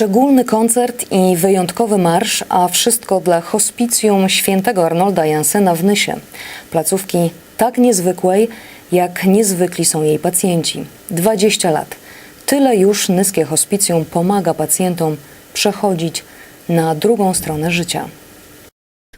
Szczególny koncert i wyjątkowy marsz, a wszystko dla hospicjum świętego Arnolda Jansena w Nysie. Placówki tak niezwykłej, jak niezwykli są jej pacjenci. 20 lat. Tyle już nyskie hospicjum pomaga pacjentom przechodzić na drugą stronę życia.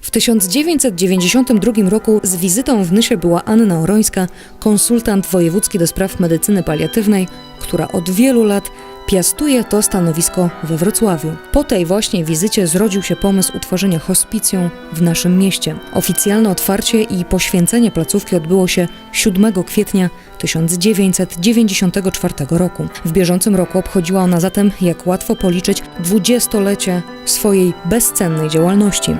W 1992 roku z wizytą w Nysie była Anna Orońska, konsultant wojewódzki do spraw medycyny paliatywnej, która od wielu lat piastuje to stanowisko we Wrocławiu. Po tej właśnie wizycie zrodził się pomysł utworzenia hospicjum w naszym mieście. Oficjalne otwarcie i poświęcenie placówki odbyło się 7 kwietnia 1994 roku. W bieżącym roku obchodziła ona zatem, jak łatwo policzyć, dwudziestolecie swojej bezcennej działalności.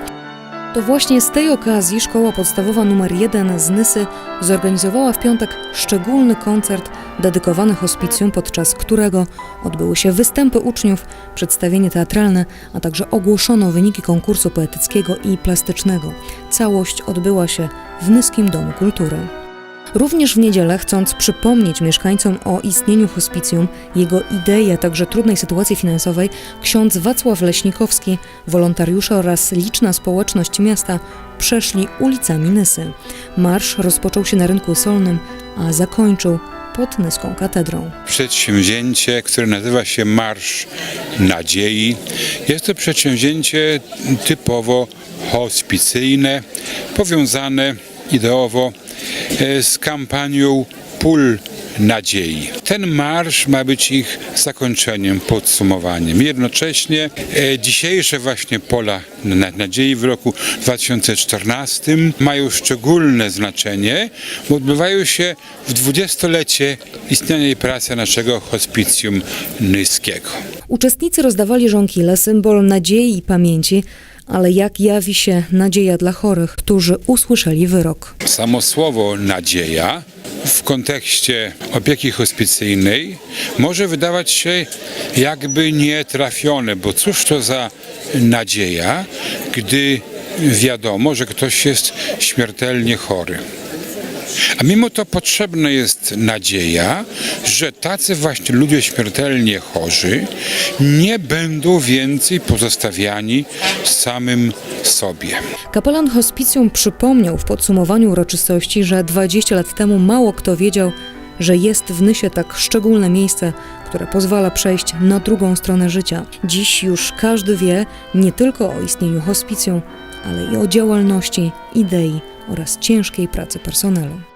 To właśnie z tej okazji Szkoła Podstawowa nr 1 z Nysy zorganizowała w piątek szczególny koncert dedykowany hospicjum, podczas którego odbyły się występy uczniów, przedstawienie teatralne, a także ogłoszono wyniki konkursu poetyckiego i plastycznego. Całość odbyła się w Nyskim Domu Kultury. Również w niedzielę, chcąc przypomnieć mieszkańcom o istnieniu hospicjum, jego idei, a także trudnej sytuacji finansowej, ksiądz Wacław Leśnikowski, wolontariusze oraz liczna społeczność miasta przeszli ulicami Nysy. Marsz rozpoczął się na rynku solnym, a zakończył pod Nyską Katedrą. przedsięwzięcie, które nazywa się Marsz Nadziei. Jest to przedsięwzięcie typowo hospicyjne, powiązane ideowo z kampanią Pól Nadziei. Ten marsz ma być ich zakończeniem, podsumowaniem. Jednocześnie e, dzisiejsze właśnie pola na- nadziei w roku 2014 mają szczególne znaczenie, bo odbywają się w dwudziestolecie istnienia i pracy naszego hospicjum nyskiego. Uczestnicy rozdawali żonkile, symbol nadziei i pamięci, ale jak jawi się nadzieja dla chorych, którzy usłyszeli wyrok. Samo słowo nadzieja w kontekście opieki hospicyjnej może wydawać się jakby nietrafione, bo cóż to za nadzieja, gdy wiadomo, że ktoś jest śmiertelnie chory. A mimo to potrzebna jest nadzieja, że tacy właśnie ludzie śmiertelnie chorzy nie będą więcej pozostawiani samym sobie. Kapelan hospicjum przypomniał w podsumowaniu uroczystości, że 20 lat temu mało kto wiedział, że jest w Nysie tak szczególne miejsce, które pozwala przejść na drugą stronę życia. Dziś już każdy wie nie tylko o istnieniu hospicjum, ale i o działalności, idei oraz ciężkiej pracy personelu.